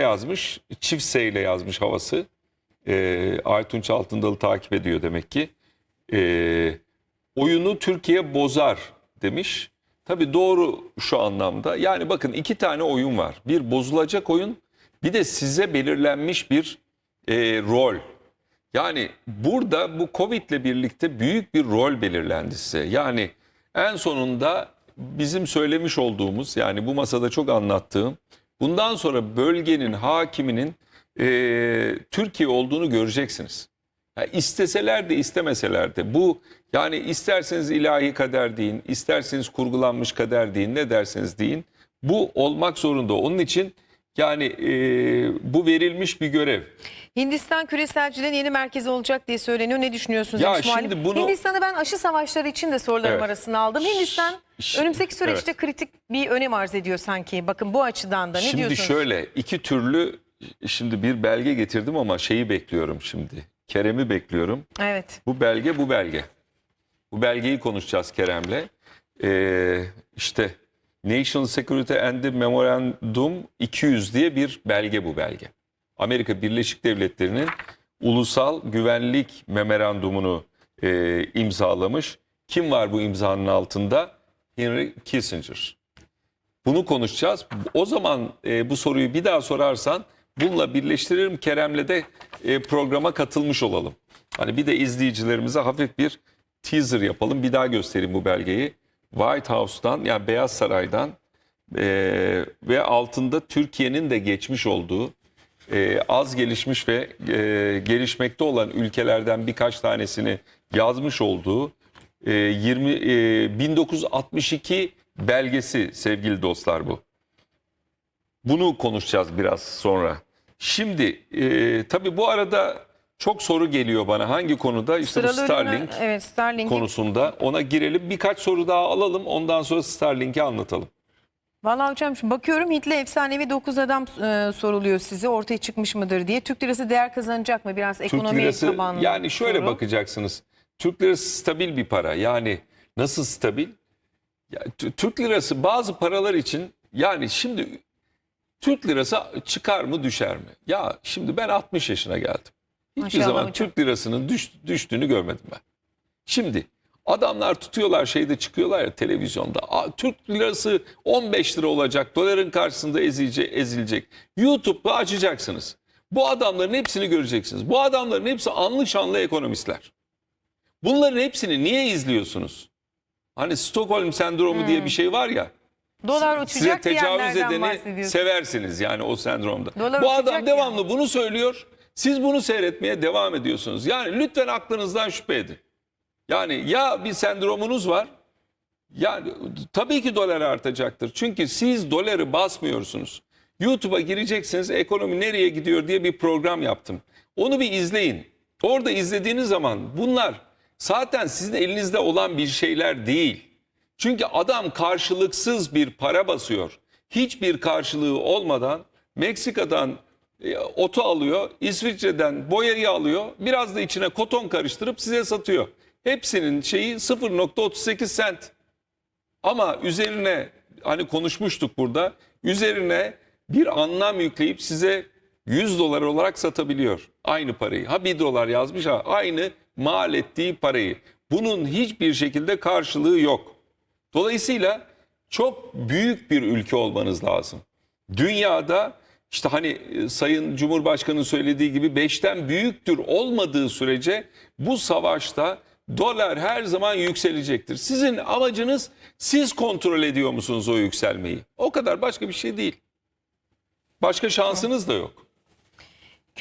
yazmış. Çift S ile yazmış havası. Ee, Aytunç Altındalı takip ediyor demek ki. Ee, oyunu Türkiye bozar demiş. Tabii doğru şu anlamda. Yani bakın iki tane oyun var. Bir bozulacak oyun bir de size belirlenmiş bir e, rol. Yani burada bu Covid ile birlikte büyük bir rol belirlendi size. Yani en sonunda bizim söylemiş olduğumuz yani bu masada çok anlattığım bundan sonra bölgenin hakiminin e, Türkiye olduğunu göreceksiniz. Ya isteseler de istemeseler de bu yani isterseniz ilahi kader deyin, isterseniz kurgulanmış kader deyin, ne derseniz deyin. Bu olmak zorunda. Onun için yani e, bu verilmiş bir görev. Hindistan küreselciliğin yeni merkezi olacak diye söyleniyor. Ne düşünüyorsunuz? Ya şimdi bunu- Hindistan'ı ben aşı savaşları için de sorularım Evet. arasına aldım. Hindistan Ş- önümüzdeki süreçte evet. kritik bir önem arz ediyor sanki. Bakın bu açıdan da ne şimdi diyorsunuz? şöyle iki türlü şimdi bir belge getirdim ama şeyi bekliyorum şimdi. Kerem'i bekliyorum. Evet. Bu belge bu belge. Bu belgeyi konuşacağız Kerem'le. Ee, işte National Security and the Memorandum 200 diye bir belge bu belge. Amerika Birleşik Devletleri'nin ulusal güvenlik memorandumunu e, imzalamış. Kim var bu imzanın altında? Henry Kissinger. Bunu konuşacağız. O zaman e, bu soruyu bir daha sorarsan bununla birleştiririm. Kerem'le de e, programa katılmış olalım. Hani bir de izleyicilerimize hafif bir teaser yapalım. Bir daha göstereyim bu belgeyi. White House'dan yani Beyaz Saray'dan e, ve altında Türkiye'nin de geçmiş olduğu e, az gelişmiş ve e, gelişmekte olan ülkelerden birkaç tanesini yazmış olduğu e, 20 e, 1962 belgesi sevgili dostlar bu. Bunu konuşacağız biraz sonra. Şimdi e, tabii bu arada çok soru geliyor bana. Hangi konuda? İşte bu Sıralı Starlink ürünler- evet Starlink. konusunda. Ona girelim. Birkaç soru daha alalım. Ondan sonra Starlink'i anlatalım. Vallahi hocam şimdi bakıyorum Hitler efsanevi 9 adam e, soruluyor size ortaya çıkmış mıdır diye. Türk lirası değer kazanacak mı? Biraz Türk ekonomi lirası tabanlı yani şöyle soru. bakacaksınız. Türk lirası stabil bir para. Yani nasıl stabil? Ya, T- Türk lirası bazı paralar için yani şimdi Türk lirası çıkar mı düşer mi? Ya şimdi ben 60 yaşına geldim. Hiçbir Maşallah zaman hocam. Türk lirasının düş- düştüğünü görmedim ben. Şimdi adamlar tutuyorlar şeyde çıkıyorlar ya televizyonda. Aa, Türk lirası 15 lira olacak. Doların karşısında ezilecek. ezilecek. YouTube'da açacaksınız. Bu adamların hepsini göreceksiniz. Bu adamların hepsi anlı şanlı ekonomistler. Bunların hepsini niye izliyorsunuz? Hani Stockholm sendromu diye bir şey var ya. Dolar Size uçacak tecavüz diyenlerden edeni seversiniz yani o sendromda. Dolar Bu adam uçacak devamlı bunu söylüyor. Siz bunu seyretmeye devam ediyorsunuz. Yani lütfen aklınızdan şüphe edin. Yani ya bir sendromunuz var. Yani tabii ki dolar artacaktır. Çünkü siz doları basmıyorsunuz. YouTube'a gireceksiniz ekonomi nereye gidiyor diye bir program yaptım. Onu bir izleyin. Orada izlediğiniz zaman bunlar zaten sizin elinizde olan bir şeyler değil. Çünkü adam karşılıksız bir para basıyor. Hiçbir karşılığı olmadan Meksika'dan otu alıyor, İsviçre'den boyayı alıyor, biraz da içine koton karıştırıp size satıyor. Hepsinin şeyi 0.38 sent. Ama üzerine hani konuşmuştuk burada, üzerine bir anlam yükleyip size 100 dolar olarak satabiliyor aynı parayı. Ha 1 dolar yazmış ha aynı mal ettiği parayı. Bunun hiçbir şekilde karşılığı yok. Dolayısıyla çok büyük bir ülke olmanız lazım. Dünyada işte hani e, Sayın Cumhurbaşkanı'nın söylediği gibi beşten büyüktür olmadığı sürece bu savaşta dolar her zaman yükselecektir. Sizin amacınız siz kontrol ediyor musunuz o yükselmeyi? O kadar başka bir şey değil. Başka şansınız da yok.